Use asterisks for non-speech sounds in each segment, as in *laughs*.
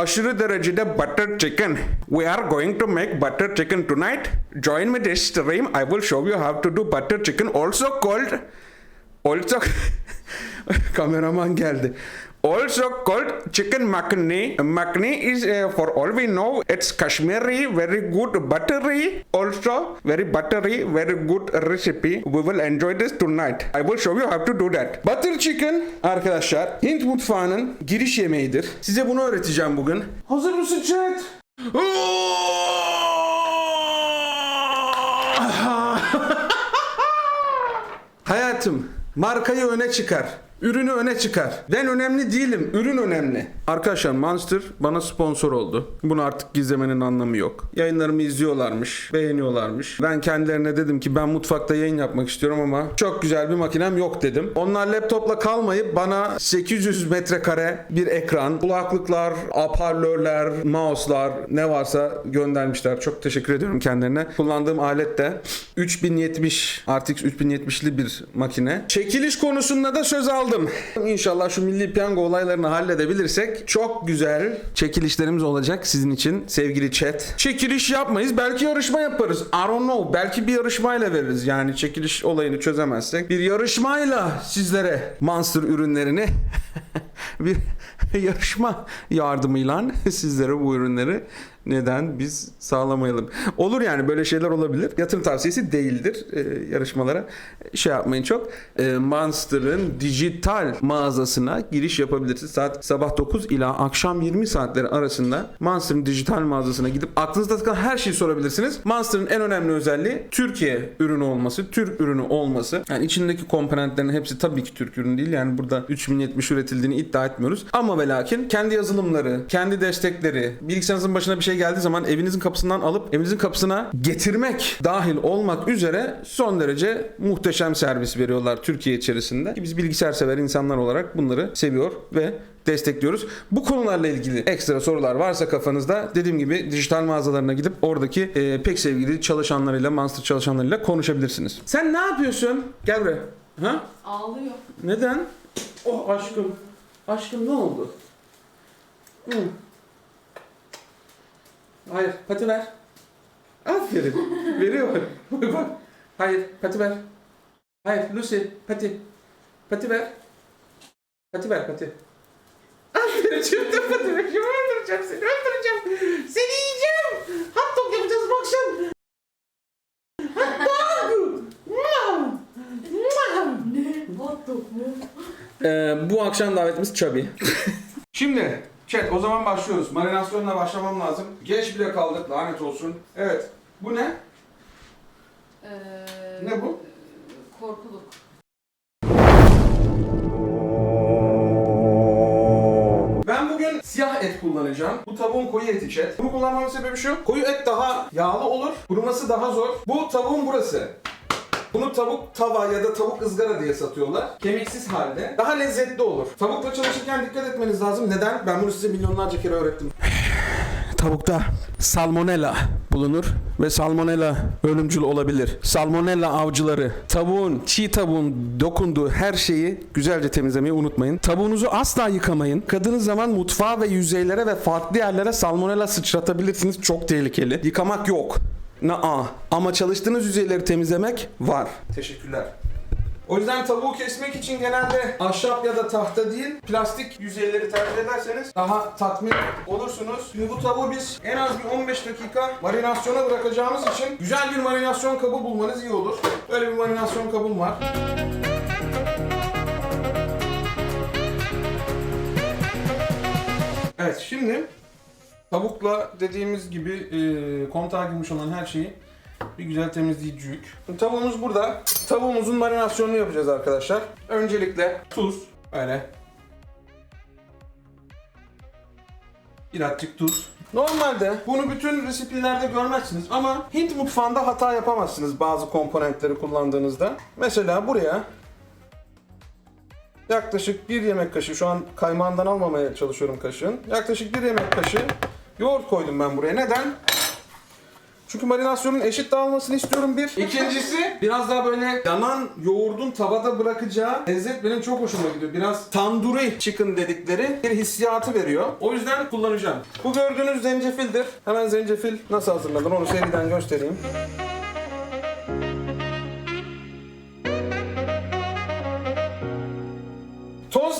aşırı derecede butter chicken. We are going to make butter chicken tonight. Join me this stream. I will show you how to do butter chicken also called also *laughs* kameraman geldi. Also called chicken makhni. Makhni is uh, for all we know it's Kashmiri, very good buttery. Also very buttery, very good recipe. We will enjoy this tonight. I will show you how to do that. Butter chicken arkadaşlar Hint mutfağının giriş yemeğidir. Size bunu öğreteceğim bugün. Hazır mısın chat? *laughs* Hayatım, markayı öne çıkar. Ürünü öne çıkar. Ben önemli değilim, ürün önemli. Arkadaşlar Monster bana sponsor oldu. Bunu artık gizlemenin anlamı yok. Yayınlarımı izliyorlarmış, beğeniyorlarmış. Ben kendilerine dedim ki ben mutfakta yayın yapmak istiyorum ama çok güzel bir makinem yok dedim. Onlar laptopla kalmayıp bana 800 metrekare bir ekran, kulaklıklar, aparlörler, mouse'lar ne varsa göndermişler. Çok teşekkür ediyorum kendilerine. Kullandığım alet de 3070 RTX 3070'li bir makine. Çekiliş konusunda da söz aldım. İnşallah şu milli piyango olaylarını halledebilirsek çok güzel çekilişlerimiz olacak sizin için sevgili chat. Çekiliş yapmayız. Belki yarışma yaparız. I don't know. Belki bir yarışmayla veririz. Yani çekiliş olayını çözemezsek bir yarışmayla sizlere Monster ürünlerini *laughs* *laughs* bir yarışma yardımıyla *laughs* sizlere bu ürünleri neden biz sağlamayalım? Olur yani böyle şeyler olabilir. Yatırım tavsiyesi değildir e, yarışmalara. Şey yapmayın çok. E, Monster'ın dijital mağazasına giriş yapabilirsiniz. Saat sabah 9 ila akşam 20 saatleri arasında Monster'ın dijital mağazasına gidip aklınızda takılan her şeyi sorabilirsiniz. Monster'ın en önemli özelliği Türkiye ürünü olması, Türk ürünü olması. Yani içindeki komponentlerin hepsi tabii ki Türk ürünü değil. Yani burada 3070 üretildiğini iddia etmiyoruz. Ama ve lakin kendi yazılımları, kendi destekleri, bilgisayarınızın başına bir şey geldiği zaman evinizin kapısından alıp evinizin kapısına getirmek dahil olmak üzere son derece muhteşem servis veriyorlar Türkiye içerisinde. Ki Biz bilgisayar sever insanlar olarak bunları seviyor ve destekliyoruz. Bu konularla ilgili ekstra sorular varsa kafanızda dediğim gibi dijital mağazalarına gidip oradaki e, pek sevgili çalışanlarıyla, Monster çalışanlarıyla konuşabilirsiniz. Sen ne yapıyorsun? Gel buraya. Ha? Ağlıyor. Neden? Oh aşkım. Aşkım ne oldu? Hı. Hayır, pati ver. Aferin. *laughs* Veriyor. Bak bak. Hayır, pati ver. Hayır, Lucy, pati. Pati ver. Pati ver, pati. Aferin, şimdi pati ver. Şimdi öldüreceğim seni, öldüreceğim. Seni yiyeceğim. Hot dog yapacağız bu akşam. Hot dog. Hot dog mu? Ee, bu akşam davetimiz Chubby. *laughs* Şimdi chat o zaman başlıyoruz. Marinasyonla başlamam lazım. Geç bile kaldık lanet olsun. Evet. Bu ne? Ee, Ne bu? Korkuluk. Ben bugün siyah et kullanacağım. Bu tavuğun koyu eti chat. Bunu kullanmamın sebebi şu. Koyu et daha yağlı olur. Kuruması daha zor. Bu tavuğun burası. Bunu tavuk tava ya da tavuk ızgara diye satıyorlar. Kemiksiz halde. Daha lezzetli olur. Tavukla çalışırken dikkat etmeniz lazım. Neden? Ben bunu size milyonlarca kere öğrettim. Tavukta salmonella bulunur ve salmonella ölümcül olabilir. Salmonella avcıları tavuğun, çiğ tavuğun dokunduğu her şeyi güzelce temizlemeyi unutmayın. Tavuğunuzu asla yıkamayın. Kadınız zaman mutfağa ve yüzeylere ve farklı yerlere salmonella sıçratabilirsiniz. Çok tehlikeli. Yıkamak yok. Na ama çalıştığınız yüzeyleri temizlemek var. Teşekkürler. O yüzden tavuğu kesmek için genelde ahşap ya da tahta değil, plastik yüzeyleri tercih ederseniz daha tatmin olursunuz. Şimdi bu tavuğu biz en az bir 15 dakika marinasyona bırakacağımız için güzel bir marinasyon kabı bulmanız iyi olur. Böyle bir marinasyon kabım var. Evet şimdi tavukla dediğimiz gibi e, kontağa girmiş olan her şeyi bir güzel temizleyiciyik. Tavuğumuz burada. Tavuğumuzun marinasyonunu yapacağız arkadaşlar. Öncelikle tuz. Böyle. Birazcık tuz. Normalde bunu bütün resipilerde görmezsiniz ama Hint mutfağında hata yapamazsınız bazı komponentleri kullandığınızda. Mesela buraya yaklaşık bir yemek kaşığı, şu an kaymağından almamaya çalışıyorum kaşığın. Yaklaşık bir yemek kaşığı yoğurt koydum ben buraya. Neden? Çünkü marinasyonun eşit dağılmasını istiyorum bir. İkincisi biraz daha böyle yanan yoğurdun tavada bırakacağı lezzet benim çok hoşuma gidiyor. Biraz tanduri chicken dedikleri bir hissiyatı veriyor. O yüzden kullanacağım. Bu gördüğünüz zencefildir. Hemen zencefil nasıl hazırlanır onu seriden göstereyim.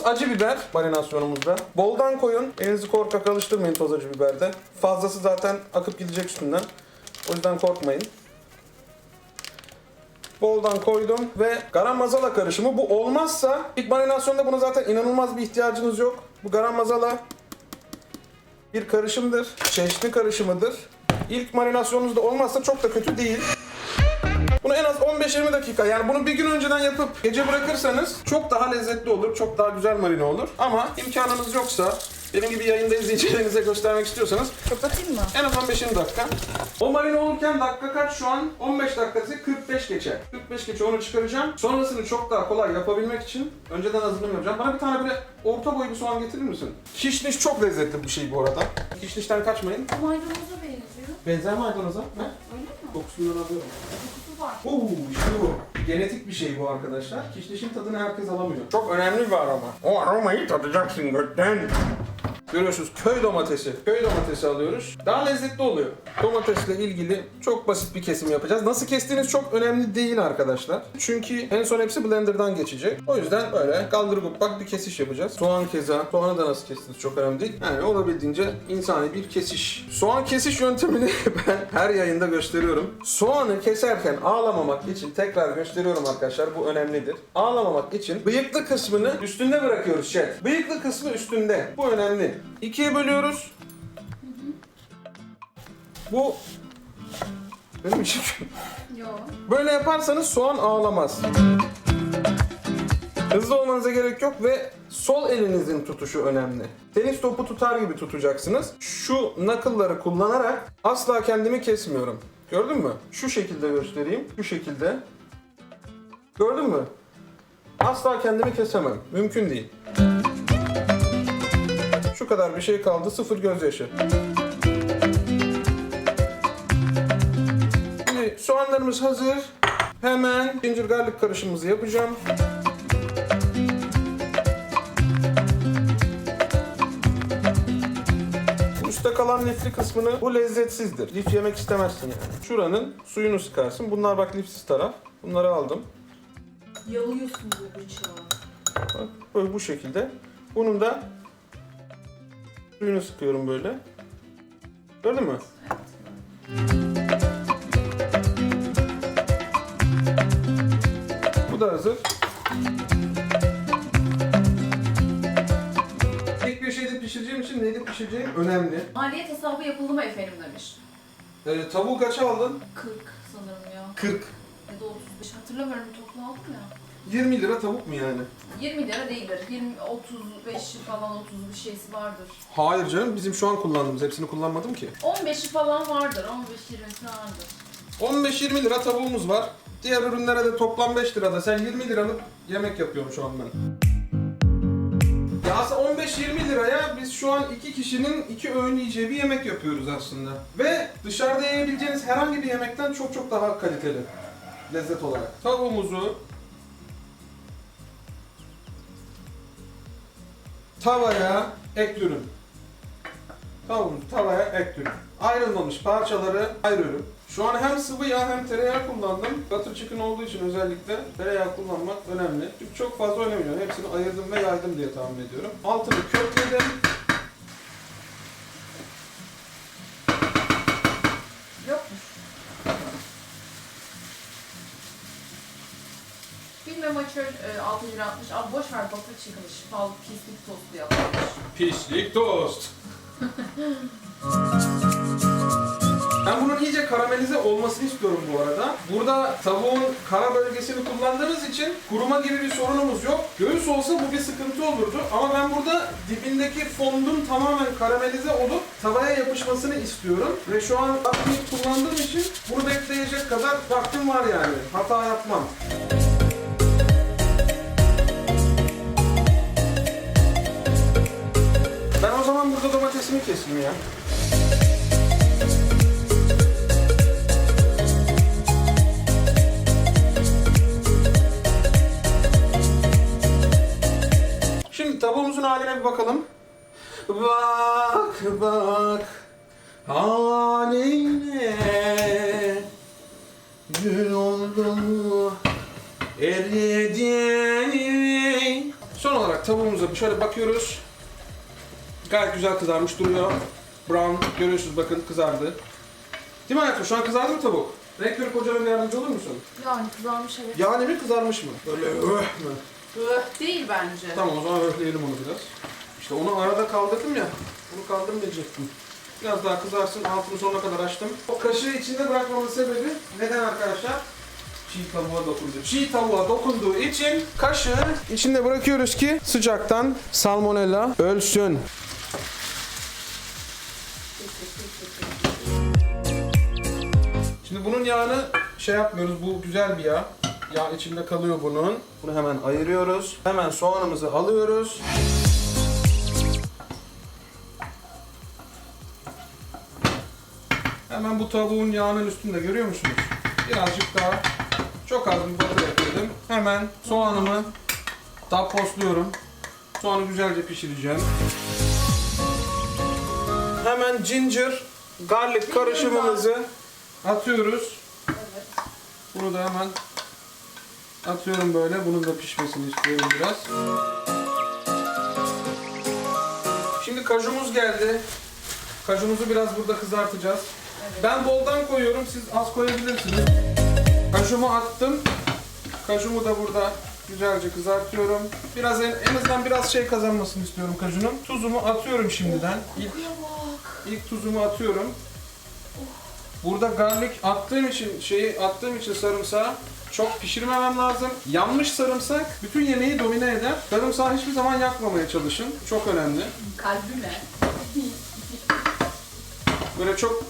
Acı biber marinasyonumuzda. Boldan koyun. Elinizi korkak alıştırmayın toz acı biberde. Fazlası zaten akıp gidecek üstünden. O yüzden korkmayın. Boldan koydum ve garam masala karışımı. Bu olmazsa ilk marinasyonda buna zaten inanılmaz bir ihtiyacınız yok. Bu garam masala bir karışımdır. Çeşni karışımıdır. İlk marinasyonunuzda olmazsa çok da kötü değil. En az 15-20 dakika yani bunu bir gün önceden yapıp gece bırakırsanız çok daha lezzetli olur, çok daha güzel marine olur. Ama imkanınız yoksa benim gibi yayında izleyicilerinize göstermek istiyorsanız Kapatayım mı? en az 15-20 dakika. O marine olurken dakika kaç şu an? 15 dakikası 45 geçe. 45 geçe onu çıkaracağım. Sonrasını çok daha kolay yapabilmek için önceden hazırlığımı yapacağım. Bana bir tane böyle orta boy bir soğan getirir misin? Kişniş çok lezzetli bir şey bu arada. Kişnişten kaçmayın. Maydanoza benziyor. Benzer maydanoza. Ne? Öyle mi? Kokusundan alıyorum. Oo işte bu. Genetik bir şey bu arkadaşlar. Kişnişin tadını herkes alamıyor. Çok önemli bir aroma. O aromayı tadacaksın gökten. Görüyorsunuz köy domatesi. Köy domatesi alıyoruz. Daha lezzetli oluyor. Domatesle ilgili çok basit bir kesim yapacağız. Nasıl kestiğiniz çok önemli değil arkadaşlar. Çünkü en son hepsi blenderdan geçecek. O yüzden böyle kaldırıp bak bir kesiş yapacağız. Soğan keza. Soğanı da nasıl kestiniz çok önemli değil. Yani olabildiğince insani bir kesiş. Soğan kesiş yöntemini *laughs* ben her yayında gösteriyorum. Soğanı keserken ağlamamak için tekrar gösteriyorum arkadaşlar. Bu önemlidir. Ağlamamak için bıyıklı kısmını üstünde bırakıyoruz şef. Bıyıklı kısmı üstünde. Bu önemli. İkiye bölüyoruz. Bu benim için Yok. Böyle yaparsanız soğan ağlamaz. Hızlı olmanıza gerek yok ve sol elinizin tutuşu önemli. Tenis topu tutar gibi tutacaksınız. Şu knuckle'ları kullanarak asla kendimi kesmiyorum. Gördün mü? Şu şekilde göstereyim. Şu şekilde. Gördün mü? Asla kendimi kesemem. Mümkün değil. Kadar bir şey kaldı. Sıfır gözyaşı. Şimdi soğanlarımız hazır. Hemen ginger garlic karışımımızı yapacağım. Üstte kalan lifli kısmını bu lezzetsizdir. Lif yemek istemezsin yani. Şuranın suyunu sıkarsın. Bunlar bak lifsiz taraf. Bunları aldım. Yalıyorsun bu bıçağı. Bak böyle bu şekilde. Bunun da suyunu sıkıyorum böyle. Gördün mü? Bu da hazır. Tek bir şeyde pişireceğim için neyde pişireceğim önemli. Maliyet hesabı yapıldı mı efendim demiş. Ee, tavuğu kaça aldın? 40 sanırım ya. 40. Ya da 35 hatırlamıyorum toplu aldım ya. 20 lira tavuk mu yani? 20 lira değildir. 20 35 falan 30 bir şeysi vardır. Hayır canım bizim şu an kullandığımız hepsini kullanmadım ki. 15'i falan vardır. 15-20'si vardır. 15-20 lira tavuğumuz var. Diğer ürünlere de toplam 5 lirada. Sen 20 liralık yemek yapıyorum şu an ben. Ya aslında 15-20 liraya biz şu an iki kişinin iki öğün yiyeceği bir yemek yapıyoruz aslında. Ve dışarıda yiyebileceğiniz herhangi bir yemekten çok çok daha kaliteli. Lezzet olarak. Tavuğumuzu tavaya ekliyorum. Tavuğumuzu tavaya ekliyorum. Ayrılmamış parçaları ayırıyorum. Şu an hem sıvı yağ hem tereyağı kullandım. Butter chicken olduğu için özellikle tereyağı kullanmak önemli. Çünkü çok fazla oynamıyor. Hepsini ayırdım ve yaydım diye tahmin ediyorum. Altını kökledim. Açıyor e, 6 lira 60. Abi boş ver bakır çıkmış. Fazla pislik tostu yapmış. Pislik tost. Ben bunun iyice karamelize olmasını istiyorum bu arada. Burada tavuğun kara bölgesini kullandığımız için kuruma gibi bir sorunumuz yok. Göğüs olsa bu bir sıkıntı olurdu ama ben burada dibindeki fondun tamamen karamelize olup tavaya yapışmasını istiyorum. Ve şu an aktif kullandığım için bunu bekleyecek kadar vaktim var yani. Hata yapmam. zaman burada domatesimi keseyim ya. Şimdi tavuğumuzun haline bir bakalım. Bak bak haline Gün oldu mu eridi Son olarak tavuğumuza şöyle bakıyoruz. Gayet güzel kızarmış duruyor. Brown görüyorsunuz bakın kızardı. Değil mi hayatım? Şu an kızardı mı tavuk? Renk körü kocaman yardımcı olur musun? Yani kızarmış evet. Yani mi kızarmış mı? Böyle öh mü? Öh değil bence. Tamam o zaman öhleyelim onu biraz. İşte onu arada kaldırdım ya. Onu kaldırmayacaktım. Biraz daha kızarsın. Altını sonuna kadar açtım. O kaşığı içinde bırakmamın sebebi neden arkadaşlar? Çiğ tavuğa dokundu. Çiğ tavuğa dokunduğu için kaşığı içinde bırakıyoruz ki sıcaktan salmonella ölsün. Şimdi bunun yağını şey yapmıyoruz. Bu güzel bir yağ. Yağ içinde kalıyor bunun. Bunu hemen ayırıyoruz. Hemen soğanımızı alıyoruz. Hemen bu tavuğun yağının üstünde görüyor musunuz? Birazcık daha çok az bir batır ekledim. Hemen soğanımı tapostluyorum. Soğanı güzelce pişireceğim. Hemen ginger garlic karışımımızı atıyoruz. Evet. Bunu da hemen atıyorum böyle. Bunun da pişmesini istiyorum biraz. Şimdi kajumuz geldi. Kajumuzu biraz burada kızartacağız. Evet. Ben boldan koyuyorum. Siz az koyabilirsiniz. Kajumu attım. Kajumu da burada güzelce kızartıyorum. Biraz en, en azından biraz şey kazanmasını istiyorum kajunun. Tuzumu atıyorum şimdiden. İlk, ilk tuzumu atıyorum. Burada garlic attığım için şeyi attığım için sarımsağı çok pişirmemem lazım. Yanmış sarımsak bütün yemeği domine eder. Sarımsağı hiçbir zaman yakmamaya çalışın. Çok önemli. Kalbime. Böyle çok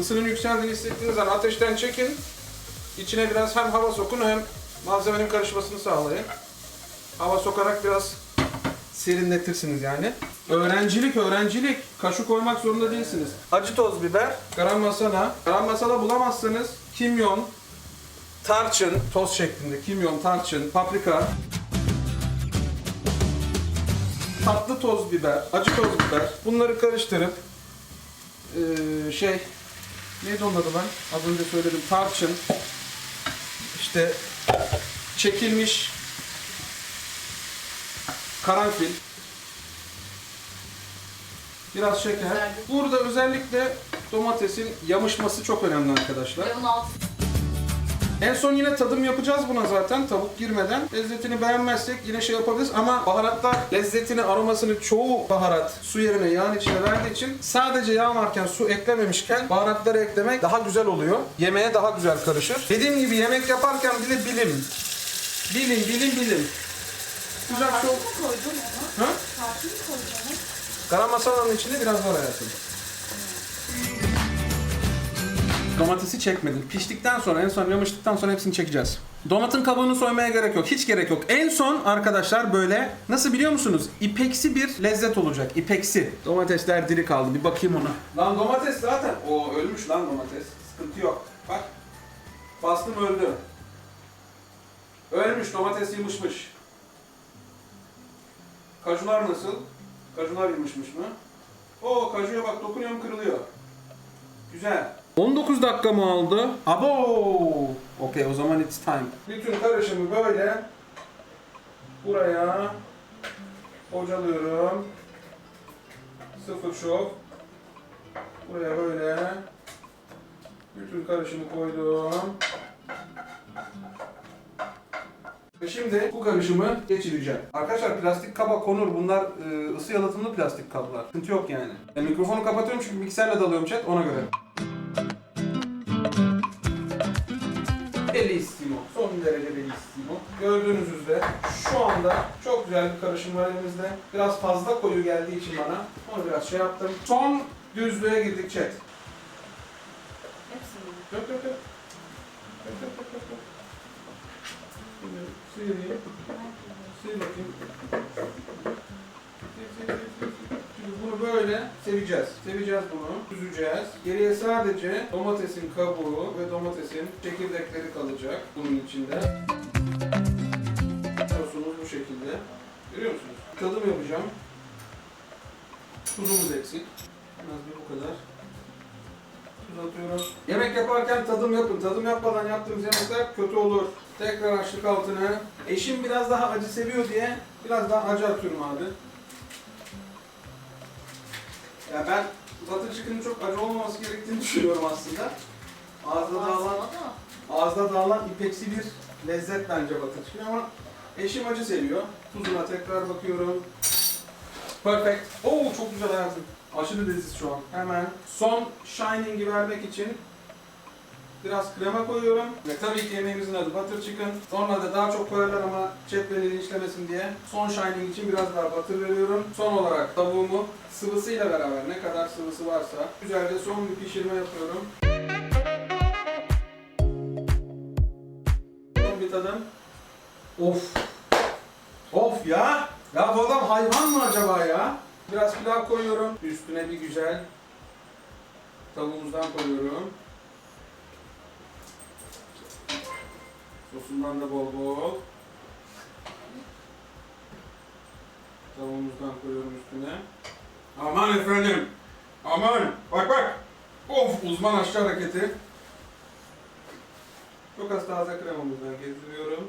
ısının yükseldiğini hissettiğiniz zaman ateşten çekin. İçine biraz hem hava sokun hem malzemenin karışmasını sağlayın. Hava sokarak biraz serinletirsiniz yani. Öğrencilik, öğrencilik. Kaşık koymak zorunda değilsiniz. Acı toz biber, garam masala. Garam masala bulamazsanız kimyon, tarçın, toz şeklinde kimyon, tarçın, paprika, tatlı toz biber, acı toz biber. Bunları karıştırıp ee, şey neydi onun adı ben? Az önce söyledim. Tarçın. işte çekilmiş karanfil. Biraz şeker. Güzeldi. Burada özellikle domatesin yamışması çok önemli arkadaşlar. Ve onun altı En son yine tadım yapacağız buna zaten tavuk girmeden. Lezzetini beğenmezsek yine şey yapabiliriz ama baharatlar lezzetini, aromasını çoğu baharat su yerine yağın içine verdiği için sadece yağ varken su eklememişken baharatları eklemek daha güzel oluyor. Yemeğe daha güzel karışır. Dediğim gibi yemek yaparken bir de bilim. Bilim, bilim, bilim. Tarçın çok... mı koydun ona? Ha? Tarçın mı koydun? Garam masalanın içinde biraz var hayatım. Domatesi çekmedim. Piştikten sonra, en son yamıştıktan sonra hepsini çekeceğiz. Domatın kabuğunu soymaya gerek yok. Hiç gerek yok. En son arkadaşlar böyle, nasıl biliyor musunuz? İpeksi bir lezzet olacak. İpeksi. Domatesler diri kaldı. Bir bakayım ona. Lan domates zaten. O ölmüş lan domates. Sıkıntı yok. Bak. Bastım öldü. Ölmüş. Domates yımışmış. Kajular nasıl? Kajular yımışmış mı? Oo kajuya bak dokunuyorum kırılıyor. Güzel. 19 dakika mı aldı? Abo! Okey o zaman it's time. Bütün karışımı böyle buraya bocalıyorum. Sıfır şov. Buraya böyle bütün karışımı koydum. Şimdi bu karışımı geçireceğim. Arkadaşlar plastik kaba konur. Bunlar e, ısı yalıtımlı plastik kablar. Sıkıntı yok yani. E, mikrofonu kapatıyorum çünkü mikserle dalıyorum chat ona göre. Bellissimo. Son derece bellissimo. Gördüğünüz üzere şu anda çok güzel bir karışım var elimizde. Biraz fazla koyu geldiği için bana onu biraz şey yaptım. Son düzlüğe girdik chat. Hepsini. Yok yok. Yok sıyırayım. Sil bakayım. Şimdi bunu böyle seveceğiz. Seveceğiz bunu. Süzeceğiz. Geriye sadece domatesin kabuğu ve domatesin çekirdekleri kalacak bunun içinde. Sosumuz bu şekilde. Görüyor musunuz? Tadım yapacağım. Tuzumuz eksik. En az bir bu kadar. Tuz atıyorum. Yemek yaparken tadım yapın. Tadım yapmadan yaptığımız yemekler kötü olur. Tekrar açtık altını. Eşim biraz daha acı seviyor diye biraz daha acı atıyorum abi. Ya ben butter chicken'ın çok acı olmaması gerektiğini düşünüyorum aslında. Ağızda dağılan, ağızda dağılan ipeksi bir lezzet bence butter chicken ama eşim acı seviyor. Tuzuna tekrar bakıyorum. Perfect. Oo çok güzel hayatım. Aşırı leziz şu an. Hemen son shining'i vermek için biraz krema koyuyorum. Ve tabii ki yemeğimizin adı butter chicken. Sonra da daha çok koyarlar ama chatvelini işlemesin diye son shining için biraz daha butter veriyorum. Son olarak tavuğumu sıvısıyla beraber ne kadar sıvısı varsa güzelce son bir pişirme yapıyorum. Son bir tadım. Of. Of ya. Ya bu adam hayvan mı acaba ya? Biraz pilav koyuyorum. Üstüne bir güzel tavuğumuzdan koyuyorum. Sosundan da bol bol. Tavuğumuzdan koyuyorum üstüne. Aman efendim. Aman. Bak bak. Of uzman aşçı hareketi. Çok az taze kremamızdan gezdiriyorum.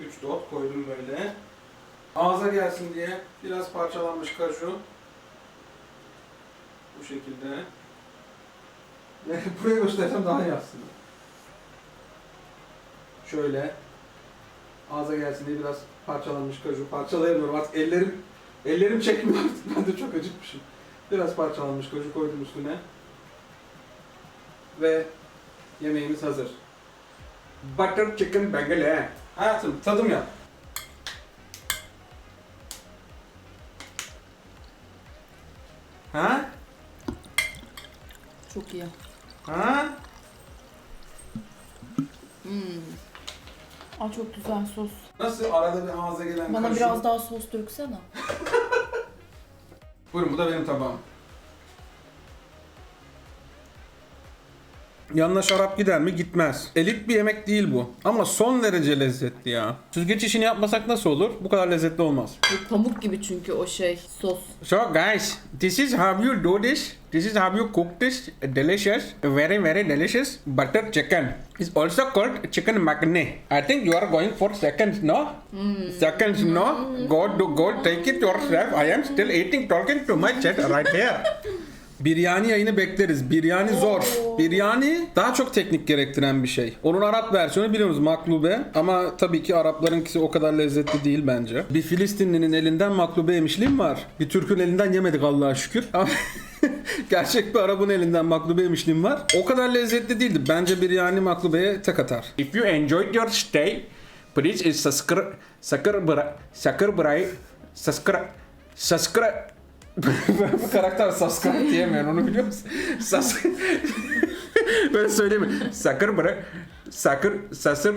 3 dot koydum böyle. Ağza gelsin diye biraz parçalanmış kaju. Bu şekilde. *laughs* Buraya göstersem daha iyi. Şöyle. Ağza gelsin diye biraz parçalanmış kaju. Parçalayamıyorum artık ellerim ellerim çekmiyor artık. *laughs* Ben de çok acıkmışım. Biraz parçalanmış kaju koydum üstüne. Ve yemeğimiz hazır. Butter chicken bengale. Hayatım tadım yap. Çok iyi. Ha? Hmm. Aa çok güzel sos. Nasıl arada bir ağza gelen Bana kaşık- biraz daha sos döksene. *laughs* Buyurun bu da benim tabağım. Yanına şarap gider mi? Gitmez. Elit bir yemek değil bu. Ama son derece lezzetli ya. Süzgeç işini yapmasak nasıl olur? Bu kadar lezzetli olmaz. Bu pamuk gibi çünkü o şey sos. So guys, this is how you do this. This is how you cook this delicious, very very delicious butter chicken. It's also called chicken magne. I think you are going for seconds, no? Seconds, no? Go do go take it yourself. I am still eating, talking to my chat right here. Biryani yayını bekleriz. Biryani zor. Biryani daha çok teknik gerektiren bir şey. Onun Arap versiyonu biliyoruz maklube ama tabii ki Araplarınkisi o kadar lezzetli değil bence. Bir Filistinlinin elinden maklube yemişliğim var. Bir Türk'ün elinden yemedik Allah'a şükür. Ama *laughs* gerçek bir Arap'ın elinden maklube yemişliğim var. O kadar lezzetli değildi. Bence biryani maklubeye tek atar. If you enjoyed your stay, please subscribe, subscribe, subscribe, subscribe, subscribe, bu karakter subscribe diyemiyor onu biliyor musun? Sas Böyle söyleyeyim. Sakır bırak. Sakır, sasır,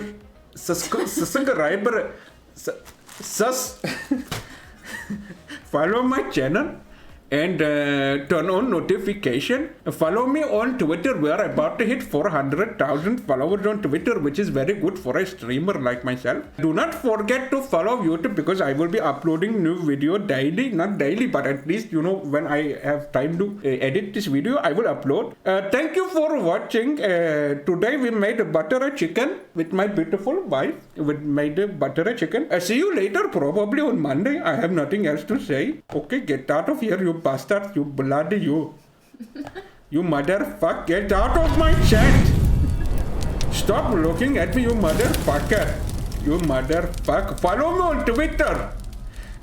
saskı, subscribe, sa- sas, follow my channel and uh, turn on notification. Follow me on Twitter where I'm about to hit 400,000 followers on Twitter, which is very good for a streamer like myself. Do not forget to follow YouTube because I will be uploading new video daily, not daily, but at least you know when I have time to uh, edit this video, I will upload. Uh, thank you for watching. Uh, today we made a butter chicken with my beautiful wife. We made a butter chicken. Uh, see you later, probably on Monday. I have nothing else to say. Okay, get out of here, you bastard, you bloody you. You motherfucker, get out of my chat! Stop looking at me, you motherfucker! You motherfucker. Follow me on Twitter!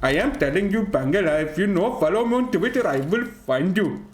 I am telling you, Bangala, if you know, follow me on Twitter, I will find you.